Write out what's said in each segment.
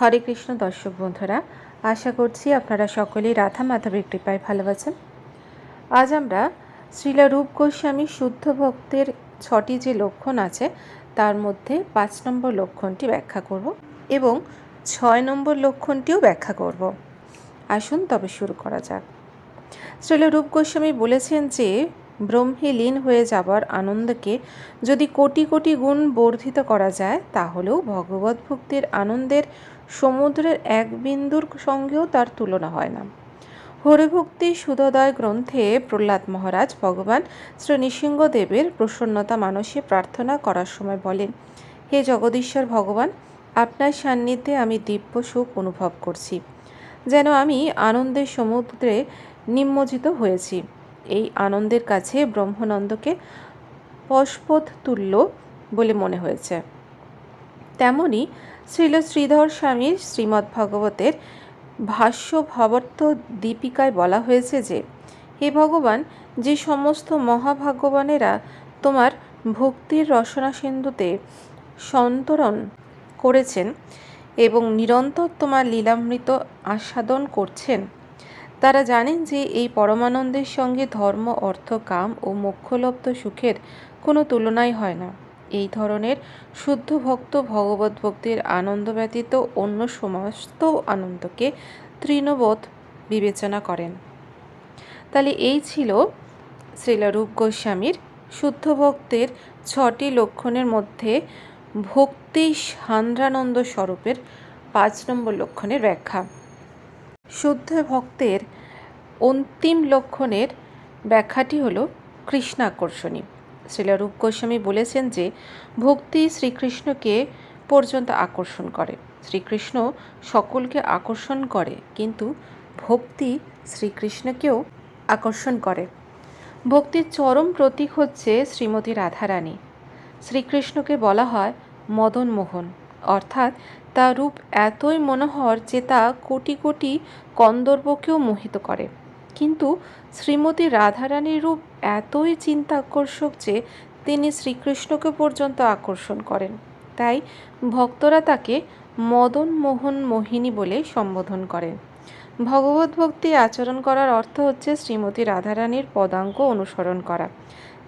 হরে কৃষ্ণ দর্শক বন্ধুরা, আশা করছি আপনারা সকলেই রাধা মাধবের কৃপায় ভালো আছেন। আজ আমরা শ্রীলা রূপ গোস্বামী শুদ্ধ ভক্তের ছটি যে লক্ষণ আছে, তার মধ্যে পাঁচ নম্বর লক্ষণটি ব্যাখ্যা করব এবং ছয় নম্বর লক্ষণটিও ব্যাখ্যা করব। আসুন তবে শুরু করা যাক। শ্রীলা রূপ গোস্বামী বলেছেন যে, ব্রহ্মে লীন হয়ে যাবার আনন্দকে যদি কোটি কোটি গুণ বর্ধিত করা যায়, তাহলেও ভগবত ভক্তির আনন্দের সমুদ্রের এক বিন্দুর সঙ্গেও তার তুলনা হয় না। হরিভক্তি সুদোদয় গ্রন্থে প্রহ্লাদ মহারাজ ভগবান শ্রী নৃসিংহদেবের প্রসন্নতা মানসে প্রার্থনা করার সময় বলেন, হে জগদীশ্বর ভগবান, আপনার সান্নিধ্যে আমি দিব্য সুখ অনুভব করছি। যেন আমি আনন্দের সমুদ্রে নিম্মজিত হয়েছি। এই আনন্দের কাছে ব্রহ্মানন্দকে পশপথ তুল্য বলে মনে হয়েছে। তেমনি শ্রীল শ্রীধর স্বামীর শ্রীমদ্ ভাগবতের ভাষ্য ভাবার্থ দীপিকায় বলা হয়েছে যে, হে ভগবান, যে সমস্ত মহাভাগ্যবানেরা তোমার ভক্তির রসনা সিন্ধুতে সন্তরণ করেছেন এবং নিরন্তর তোমার লীলামৃত আস্বাদন করছেন, তারা জানেন যে এই পরমানন্দের সঙ্গে ধর্ম, অর্থ, কাম ও মোক্ষলব্ধ সুখের কোনো তুলনাই হয় না। এই ধরনের শুদ্ধ ভক্ত, ভগবত ভক্তির আনন্দ ব্যতীত অন্য সমস্ত আনন্দকে তৃণবোধ বিবেচনা করেন। তাহলে এই ছিল শ্রীলারূপ গোস্বামীর শুদ্ধ ভক্তের ছটি লক্ষণের মধ্যে ভক্তি সান্দ্রানন্দ স্বরূপের পাঁচ নম্বর লক্ষণের ব্যাখ্যা। শুদ্ধ ভক্তের অন্তিম লক্ষণের ব্যাখ্যাটি হল কৃষ্ণাকর্ষণী। শ্রীলারূপ গোস্বামী বলেছেন যে, ভক্তি শ্রীকৃষ্ণকে পর্যন্ত আকর্ষণ করে। শ্রীকৃষ্ণ সকলকে আকর্ষণ করে, কিন্তু ভক্তি শ্রীকৃষ্ণকেও আকর্ষণ করে। ভক্তির চরম প্রতীক হচ্ছে শ্রীমতী রাধারানী। শ্রীকৃষ্ণকে বলা হয় মদন মোহন অর্থাৎ তার রূপ এতই মনোহর যে তা কোটি কোটি কন্দর্পকেও মোহিত করে। কিন্তু শ্রীমতী রাধারানীর রূপ এতই চিন্তাকর্ষক যে তিনি শ্রীকৃষ্ণকে পর্যন্ত আকর্ষণ করেন। তাই ভক্তরা তাকে মদন মোহন মোহিনী বলে সম্বোধন করেন। ভগবত ভক্তি আচরণ করার অর্থ হচ্ছে শ্রীমতী রাধারানীর পদাঙ্ক অনুসরণ করা।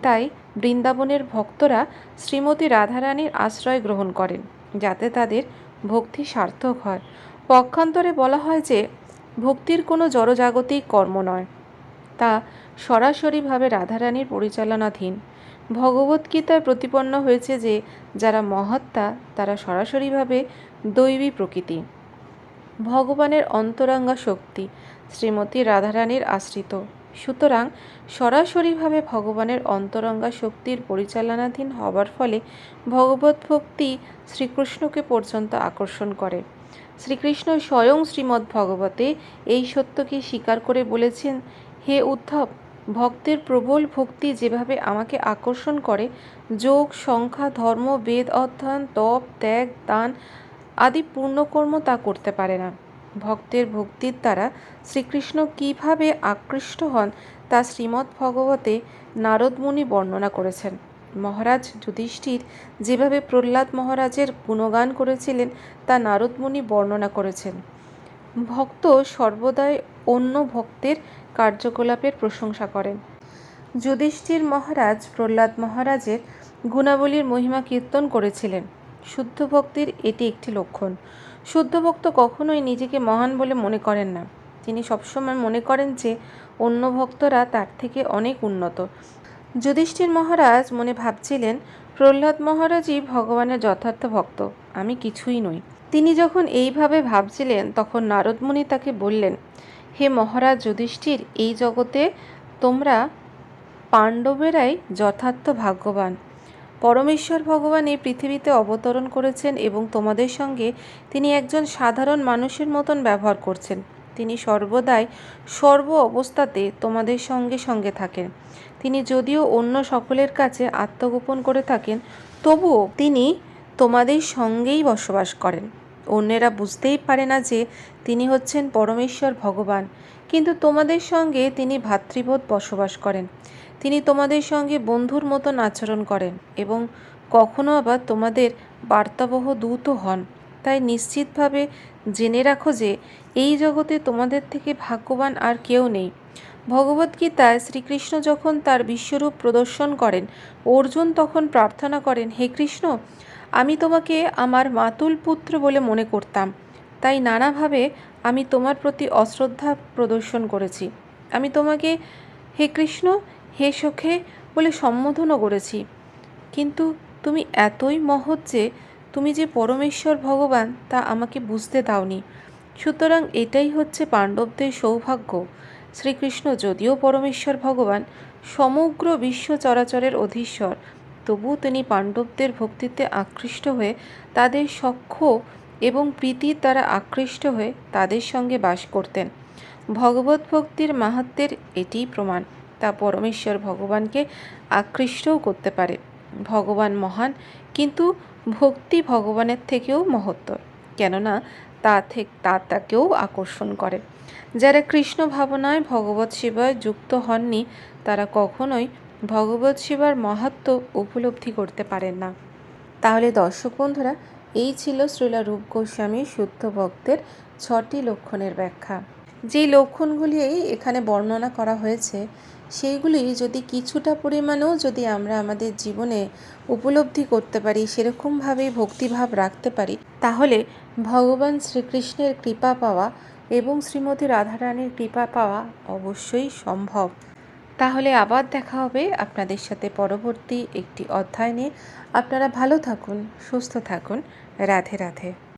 তাই বৃন্দাবনের ভক্তরা শ্রীমতী রাধারানীর আশ্রয় গ্রহণ করেন, যাতে তাদের ভক্তি সার্থক হয়। পক্ষান্তরে বলা হয় যে ভক্তির কোনো জড়জাগতিক কর্ম নয়। তা সরাসরিভাবে রাধারানীর পরিচালনাধীন। ভগবদ্গীতায় প্রতিপন্ন হয়েছে যে, যারা মহাত্মা, তারা সরাসরিভাবে দৈবী প্রকৃতি। ভগবানের অন্তরাঙ্গা শক্তি শ্রীমতী রাধারানীর আশ্রিত। সুতরাং সরাসরিভাবে ভগবানের অন্তরঙ্গা শক্তির পরিচালনাধীন হবার ফলে ভগবত ভক্তি শ্রীকৃষ্ণকে পর্যন্ত আকর্ষণ করে। শ্রীকৃষ্ণ স্বয়ং শ্রীমদ্ ভগবতে এই সত্যকে স্বীকার করে বলেছেন, হে উদ্ধব, ভক্তের প্রবল ভক্তি যেভাবে আমাকে আকর্ষণ করে, যোগ, সংখ্যা, ধর্ম, বেদ, অধ্যয়ন, তপ, ত্যাগ, দান আদি পূর্ণকর্ম তা করতে পারে না। ভক্তের ভক্তির দ্বারা শ্রীকৃষ্ণ কীভাবে আকৃষ্ট হন, তা শ্রীমদ্ ভগবতে নারদমুনি বর্ণনা করেছেন। মহারাজ যুধিষ্ঠির যেভাবে প্রহ্লাদ মহারাজের গুণগান করেছিলেন, তা নারদমুনি বর্ণনা করেছেন। ভক্ত সর্বদাই অন্য ভক্তের কার্যকলাপের প্রশংসা করেন। যুধিষ্ঠির মহারাজ প্রহ্লাদ মহারাজের গুণাবলীর মহিমা কীর্তন করেছিলেন। শুদ্ধ ভক্তির এটি একটি লক্ষণ। শুদ্ধ ভক্ত কখনোই নিজেকে মহান বলে মনে করেন না। তিনি সবসময় মনে করেন যে, অন্য ভক্তরা তার থেকে অনেক উন্নত। যুধিষ্ঠির মহারাজ মনে ভাবছিলেন, প্রহ্লাদ মহারাজই ভগবানের যথার্থ ভক্ত, আমি কিছুই নই। তিনি যখন এইভাবে ভাবছিলেন, তখন নারদমুনি তাকে বললেন, হে মহারাজ যুধিষ্ঠির, এই জগতে তোমরা পাণ্ডবেরাই যথার্থ ভাগ্যবান। পরমেশ্বর ভগবান এই পৃথিবীতে অবতরণ করেছেন এবং তোমাদের সঙ্গে তিনি একজন সাধারণ মানুষের মতন ব্যবহার করছেন। তিনি সর্বদাই সর্ব অবস্থাতে তোমাদের সঙ্গে সঙ্গে থাকেন। তিনি যদিও অন্য সকলের কাছে আত্মগোপন করে থাকেন, তবুও তিনি তোমাদের সঙ্গেই বসবাস করেন। অন্যেরা বুঝতেই পারে না যে তিনি হচ্ছেন পরমেশ্বর ভগবান, কিন্তু তোমাদের সঙ্গে তিনি ভাতৃবোধ বসবাস করেন। তিনি তোমাদের সঙ্গে বন্ধুর মতন আচরণ করেন এবং কখনো আবার তোমাদের বার্তাবহ দূত হন। তাই নিশ্চিতভাবে জেনে রাখো যে এই জগতে তোমাদের থেকে ভাগ্যবান আর কেউ নেই। ভগবদ্গীতায় শ্রীকৃষ্ণ যখন তার বিশ্বরূপ প্রদর্শন করেন, অর্জুন তখন প্রার্থনা করেন, হে কৃষ্ণ, আমি তোমাকে আমার মাতুল পুত্র বলে মনে করতাম। তাই নানাভাবে আমি তোমার প্রতি অশ্রদ্ধা প্রদর্শন করেছি। আমি তোমাকে, হে কৃষ্ণ, হে সখে বলে সম্বোধনও করেছি। কিন্তু তুমি এতই মহৎ যে তুমি যে পরমেশ্বর ভগবান, তা আমাকে বুঝতে দাওনি। সুতরাং এটাই হচ্ছে পাণ্ডবদের সৌভাগ্য। শ্রীকৃষ্ণ যদিও পরমেশ্বর ভগবান, সমগ্র বিশ্ব চরাচরের অধীশ্বর তবু তিনি পাণ্ডবদের ভক্তিতে আকৃষ্ট হয়ে তাদের সখ্য এবং প্রীতির দ্বারা আকৃষ্ট হয়ে তাদের সঙ্গে বাস করতেন। ভগবত ভক্তির মাহাত্মের এটিই প্রমাণ। তা পরমেশ্বর ভগবানকে আকৃষ্টও করতে পারে। ভগবান মহান, কিন্তু ভক্তি ভগবানের থেকেও মহত্তর। কেননা তা থেকে, তা তাকেও আকর্ষণ করে। যারা কৃষ্ণ ভাবনায় ভগবত সেবায় যুক্ত হননি, তারা কখনোই ভগবত সেবার মাহাত্ম উপলব্ধি করতে পারেন না। তাহলে দর্শক বন্ধুরা, এই ছিল শ্রীলা রূপ গোস্বামী শুদ্ধ ভক্তের ছটি লক্ষণের ব্যাখ্যা। যেই লক্ষণগুলি এখানে বর্ণনা করা হয়েছে, সেইগুলি যদি কিছুটা পরিমাণেও যদি আমরা আমাদের জীবনে উপলব্ধি করতে পারি, সেরকমভাবেই ভক্তিভাব রাখতে পারি, তাহলে ভগবান শ্রীকৃষ্ণের কৃপা পাওয়া এবং শ্রীমতী রাধারানীর কৃপা পাওয়া অবশ্যই সম্ভব। তাহলে আবার দেখা হবে আপনাদের সাথে পরবর্তী একটি অধ্যায় নিয়ে। আপনারা ভালো থাকুন, সুস্থ থাকুন। রাধে রাধে।